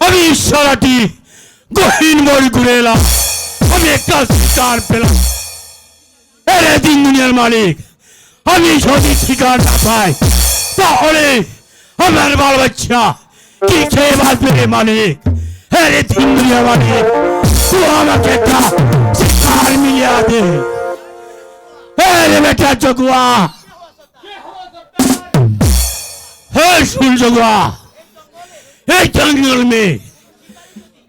আমি সারাটি গহীন মরি ঘুরে এলাম। আমি একটা শিকার পেলাম। এরে তিন দুনিয়ার মালিক, আমি যদি শিকার না পাই, তাহলে আমার বাল বাচ্চা কি খেয়ে বাঁচবে রে মালিক? দুনিয়ার মালিক আমাকে একটা শিকার মিলিয়ে দে। এরে বেটা জগুয়া। হে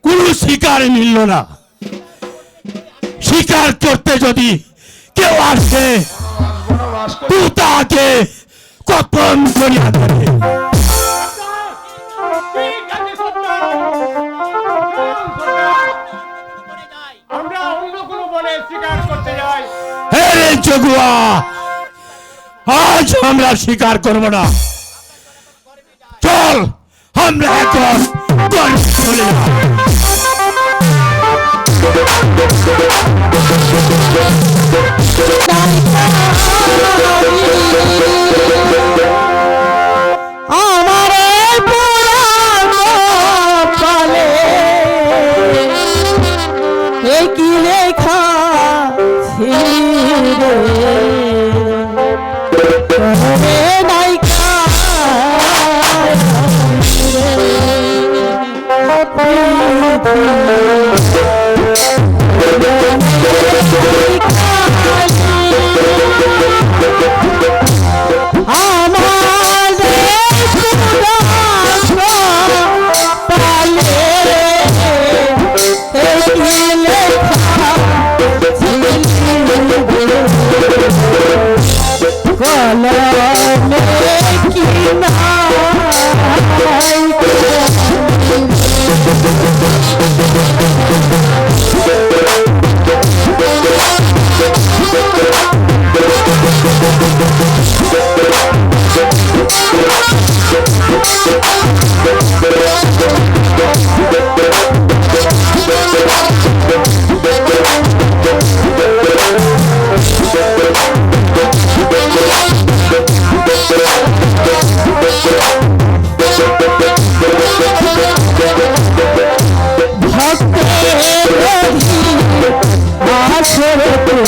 কোন শিকার মিলল না। শিকার করতে যদি কেউ আসে তু তাকে কতম করিয়া ধরে আজ আমরা শিকার করব না। চল আমরা এখন চলে যাই। Bones, bones.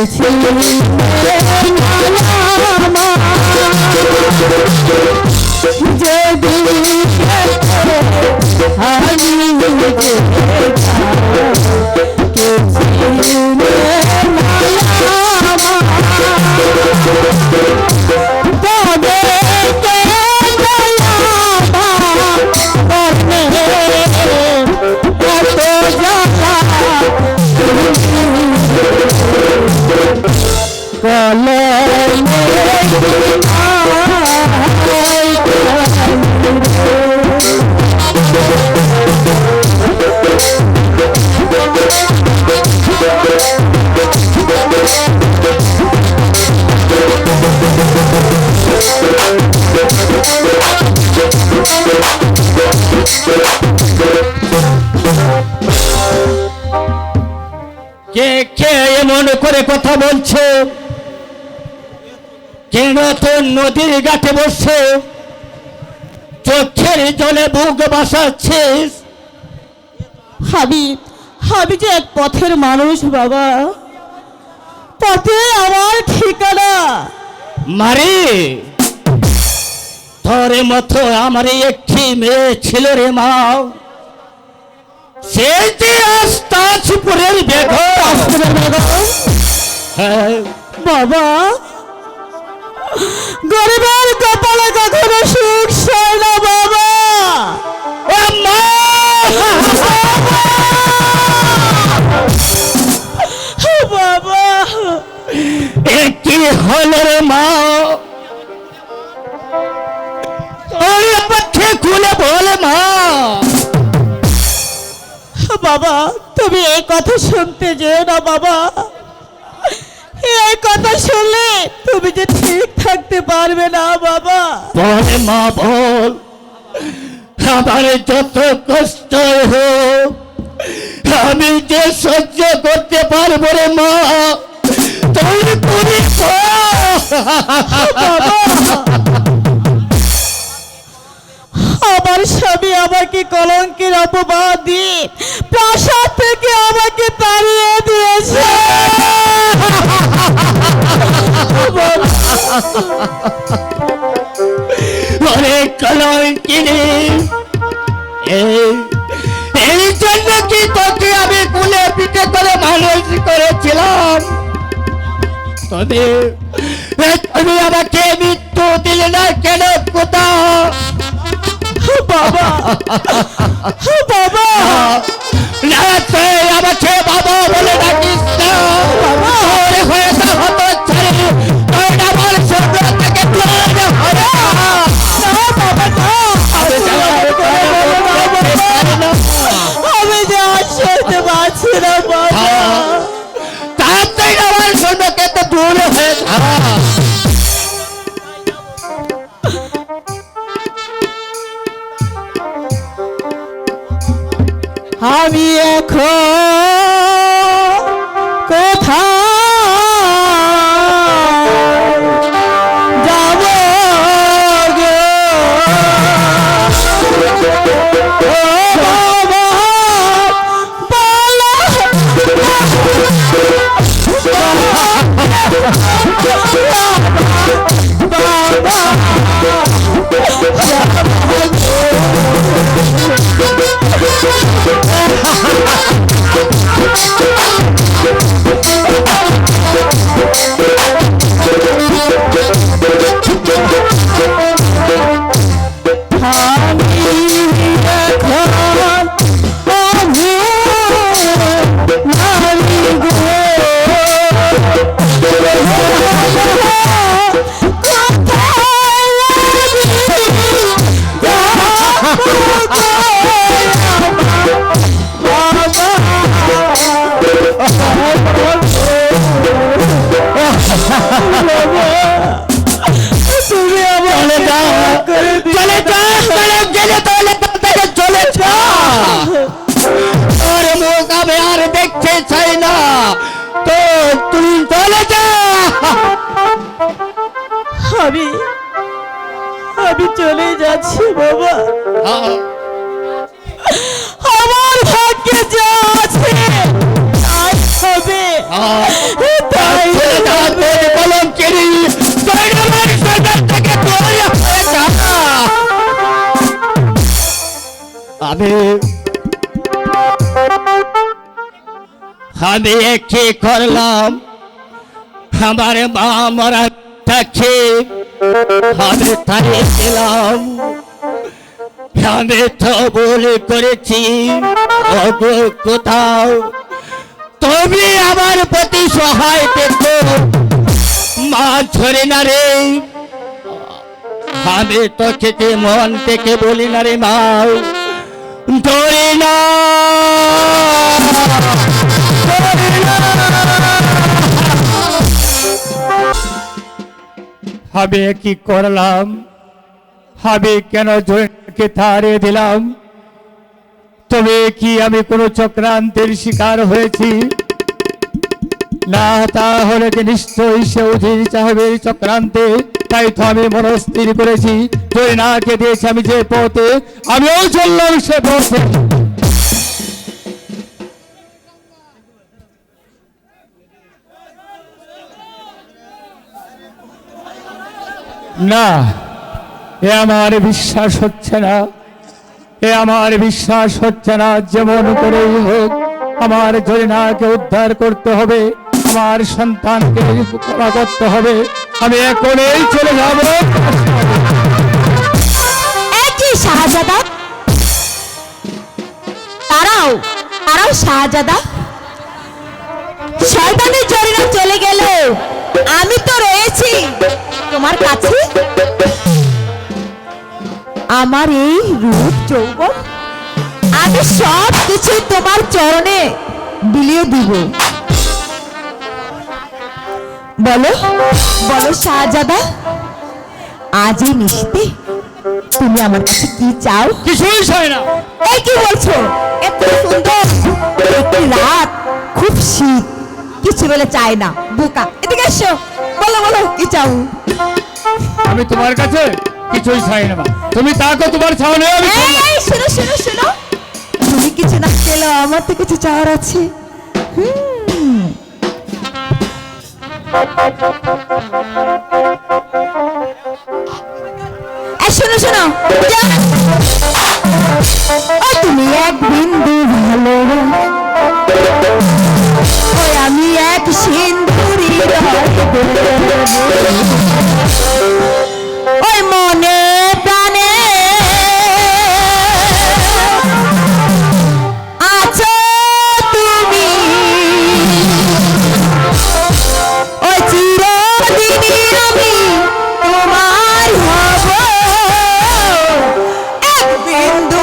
করেছি যদি হারিয়ে কে কে এমন করে কথা বলছে? কেন তো নদীর ঘাটে বসে চোখের জলে বুক বাসাচ্ছিস? হাবি হাবি যে এক পথের মানুষ বাবা। পথে আমার ঠিকানা। মারে তোর মতো আমার একটি মেয়ে ছিল রে মা। সে যে আস্তাজপুরের বেগম? হ্যাঁ। বাবা গরিবের কপালে কখনো সুখ সয় না, বাবা। বাবা। একটি হল রে মা। বাবা, তুমি এই কথা শুনতে যেও না, বাবা। এই কথা শুনলে তুমি যে ঠিক থাকতে পারবে না বাবা। বলে মা বল আমার যত কষ্ট হোক আমি যে সহ্য করতে পারব রে মা তুই করি আমার স্বামী আমাকে কলঙ্কের অপবাদ দিয়ে প্রাসাদ থেকে আমাকে তাড়িয়ে দিয়েছে। অনেক কলঙ্কিনি এই এই জন্য কি তোকে আমি কুলে পিঠে করে মানুষ করেছিলাম? তবে তুমি আমাকে মৃত্যু দিলে না কেন কোথাও বাবা চাই না। তো তুই চলে যা। আমি আমি চলে যাচ্ছি বাবা। আমার ভাগ্যে যা আছে তাই হবে। তাই। তোর কেরি থেকে তোর হয়ে যা আমি আমি কি করলাম। আমার মা মরা থাকে আমি তারে দিলাম আমি তো ভুল করেছি। কোথাও। তুমি আমার প্রতি সহায় পেতো মা ধরে না রে। আমি তো খেতে মন থেকে বলি না রে মা। ধরে না। আমি কি করলাম? আমি কেন জয়কে তাড়িয়ে দিলাম? তবে কি আমি কোনো চক্রান্তের শিকার হয়েছি? না তাহলে নিশ্চয়ই সে সাহেবের চক্রান্তে? তাই তো আমি মনস্থির করেছি। তুই না দিয়েছি আমি যে পথে, আমিও চললাম সে পথে। না, এ আমার বিশ্বাস হচ্ছে না। এ আমার বিশ্বাস হচ্ছে না, যেমন করেই হোক আমার জরিনাকে উদ্ধার করতে হবে, আমার সন্তানকে ক্ষমা করতে হবে, আমি এখনই চলে যাব। শাহজাদা। তারাও তারাও শাহজাদা। শয়তানের জরিনা চলে গেল, আমি তো রয়েছি। তোমার কাছে? আমার এই রূপ যৌবন আমি সব কিছু তোমার চরণে বিলিয়ে দিব। বলো বলো শাহজাদা আজই মিশতে তুমি আমার কাছে কি চাও? কিছুই চাই না। এই কি বলছো? এত সুন্দর একটি রাত খুব শীত। কিছু বলে চাই না। বোকা এদিকে এসো। বলো বলো কি চাও? আমি তোমার কাছে কিছুই চাই না তুমি তাকে তোমার সামনে আমি। এই শোনো শোনো শোনো। তুমি কিছু না পেলেও আমার তো কিছু চাওয়ার আছে। হুম। শোনো তুমি এক বিন্দু ভালো ওই আমি এক সিন্ধুরি ওই মনে প্রাণে আছো তুমি। ওই চিরদিনই আমি তোমার হব। এক বিন্দু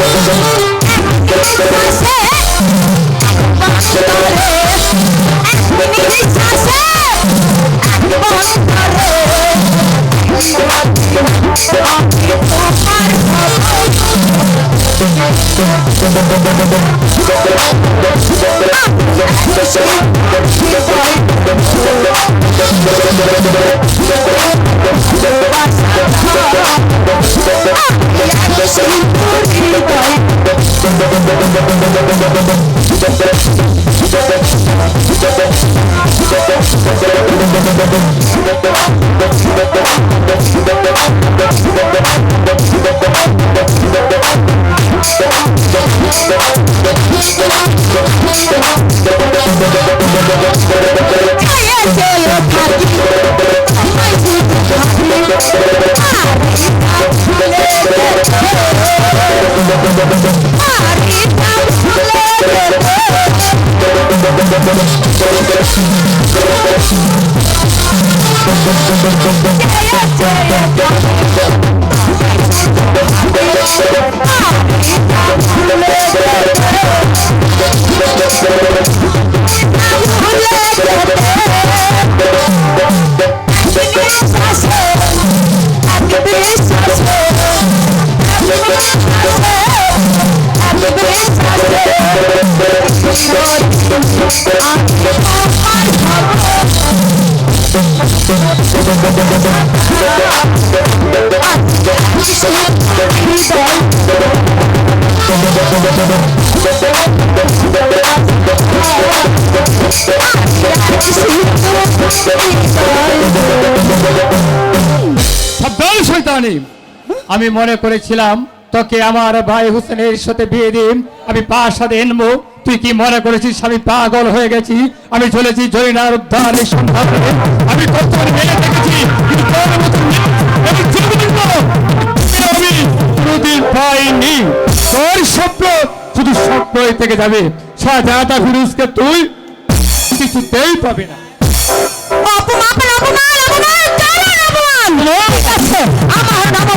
Música ভালোবাসা Arriba, yeah, yeah. সাবধান শয়তানি আমি মনে করেছিলাম তোকে আমার ভাই হোসেনের সাথে বিয়ে দিন আমি পা সাথে এনবো। তুই কি মনে করেছিস আমি পাগল হয়ে গেছি? আমি চলেছি জরিনার উদ্ধারের আমি কত আমি কোনোদিন পাইনি তোর স্বপ্ন শুধু স্বপ্নই থেকে যাবে শাহজাহাটা ফিরুজকে তুই কিছুতেই পাবি না অপমান। অপমান অপমান অপমান আমার নাম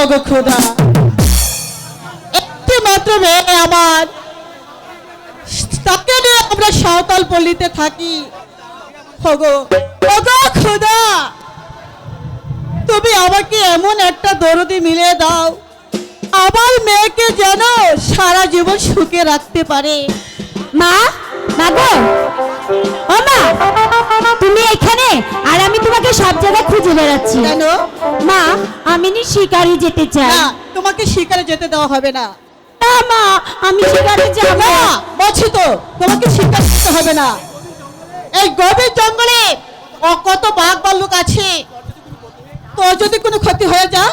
হগো খোদা একটি মাত্র মেয়ে আমার। তাকে নিয়ে আমরা সাঁওতাল পল্লীতে থাকি। খোদা তুমি আমাকে এমন একটা দরদি মিলিয়ে দাও, আমার মেয়েকে যেন সারা জীবন সুখে রাখতে পারে। মা মা গো ও মা তুমি এখানে? আর আমি তোমাকে সব জায়গায় খুঁজে বেড়াচ্ছি। কেন? মা আমি নি শিকারি যেতে চাই। না তোমাকে শিকারে যেতে দেওয়া হবে না। না মা আমি শিকারে যাব। না বলছি তো তোমাকে শিকার করতে হবে না। এই গভীর জঙ্গলে কত বাঘ ভাল্লুক আছে। তোর যদি কোনো ক্ষতি হয়ে যায়?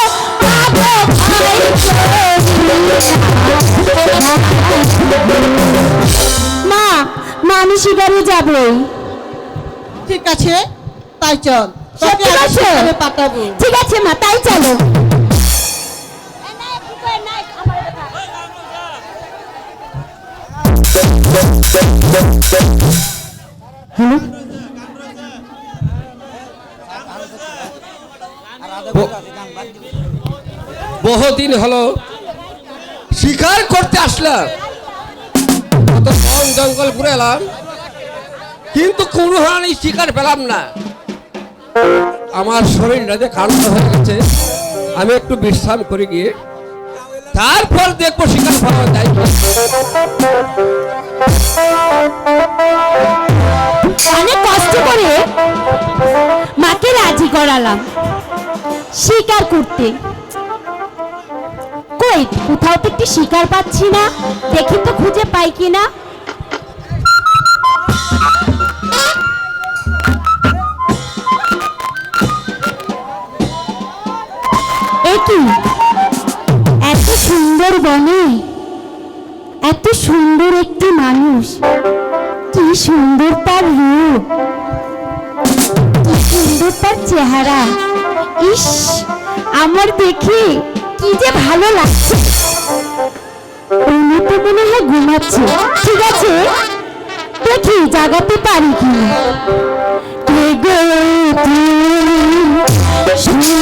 মা মা আমি শিকারে যাবই ঠিক আছে তাই চল। তোকে আমি শিকারে পাঠাবো। ঠিক আছে মা তাই চলো। বহুদিন হলো শিকার করতে আসলাম। কত বন জঙ্গল ঘুরে এলাম কিন্তু কোনো হানি শিকার পেলাম না। আমার শরীরটা যে ক্লান্ত হয়ে গেছে। আমি একটু বিশ্রাম করে গিয়ে তারপর দেখব শিকার পাওয়া যায়। অনেক কষ্ট করে মাকে রাজি করালাম। শিকার করতে। কই কোথাও তো একটি শিকার পাচ্ছি না। দেখি তো খুঁজে পাই কিনা। কি? এত সুন্দর বনে, এত সুন্দর একটি মানুষ। কি সুন্দর তার রূপ। কি সুন্দর তার চেহারা। ইস, আমার দেখি কি যে ভালো লাগছে। তো মনে হয় ঘুমাচ্ছে। ঠিক আছে? দেখি, জাগাতে পারি কি কে গো তুমি সুন্দর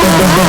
তোমার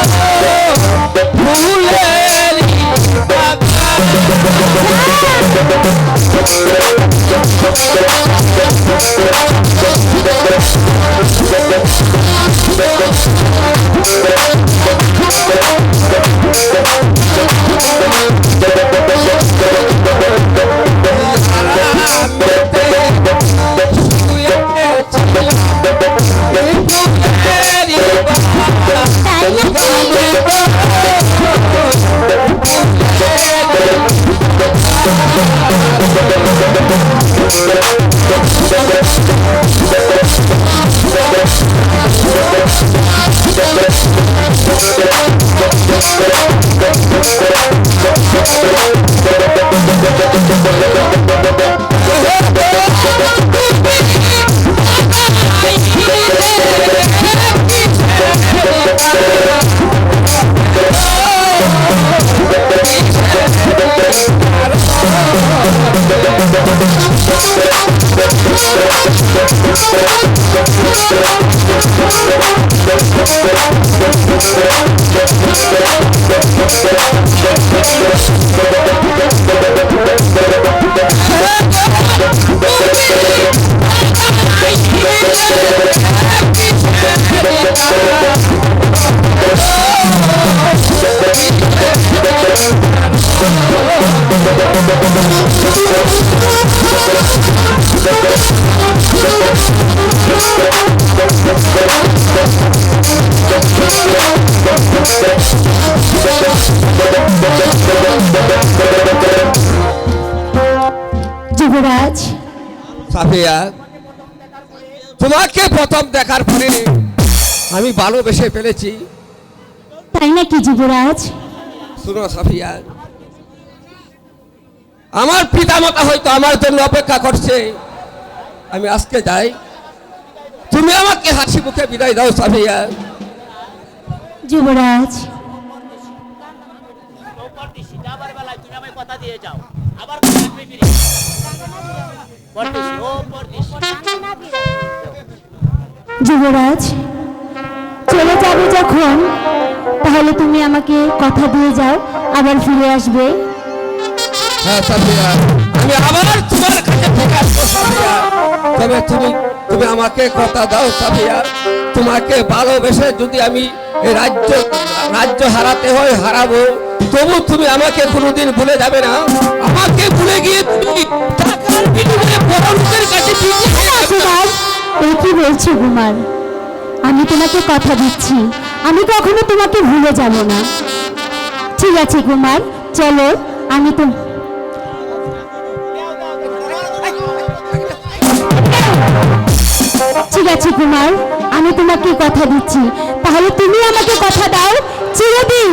গো আশিকে গায়ে। Thank you. চুলে ছিলাম যুবরাজ। সাফিয়া তোমাকে প্রথম দেখার পরে আমি ভালোবেসে ফেলেছি। তাই নাকি যুবরাজ? শুনো সাফিয়া আমার পিতামাতা হয়তো আমার জন্য অপেক্ষা করছে। আমি আজকে যাই। তুমি আমাকে হাসি মুখে বিদায় দাও সাফিয়া যুবরাজ। যুবরাজ, চলে যাবে যখন, তাহলে তুমি আমাকে কথা দিয়ে যাও, আবার ফিরে আসবে। হ্যাঁ সাফিয়া। আমি আবার তোমার কাছে ফিরে আসব সাফিয়া। তবে তুমি তুমি আমাকে কথা দাও সাফিয়া। তোমাকে ভালোবেসে যদি আমি রাজ্য রাজ্য হারাতে হয় হারাবো। তবু তুমি আমাকে কোনোদিন ভুলে যাবে না। আমাকে ভুলে গিয়ে তুমি টাকার বিনিময়ে বড় কাছে হয়ে। কি বলছো কুমার? আমি তোমাকে কথা দিচ্ছি। আমি কখনো তোমাকে ভুলে যাব না। ঠিক আছে কুমার চলো আমি তো ঠিক আছে কুমার আমি তোমাকে কথা দিচ্ছি। তাহলে তুমি আমাকে কথা দাও চিরদিন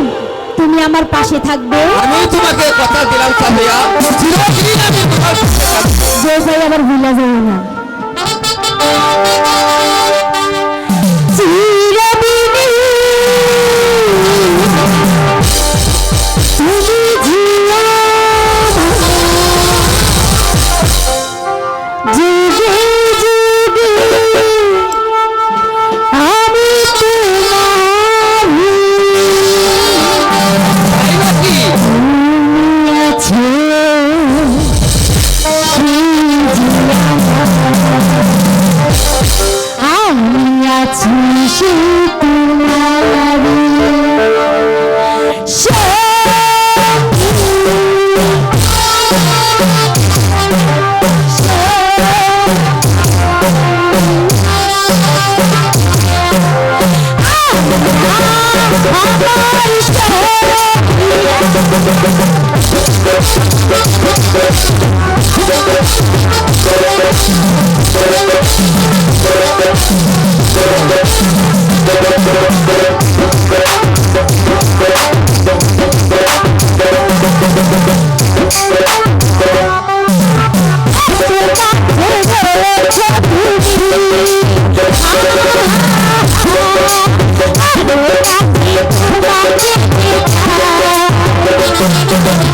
তুমি আমার পাশে থাকবে। আমি তোমাকে কথা দিলাম সাহেয়া চিরদিন আমি তোমার পাশে থাকব। যে ভাই আমার ভুলে যাবে না।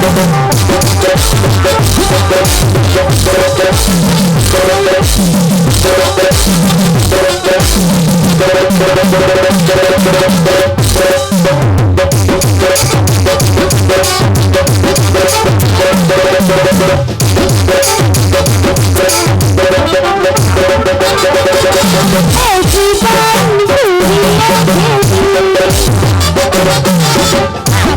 Everybody,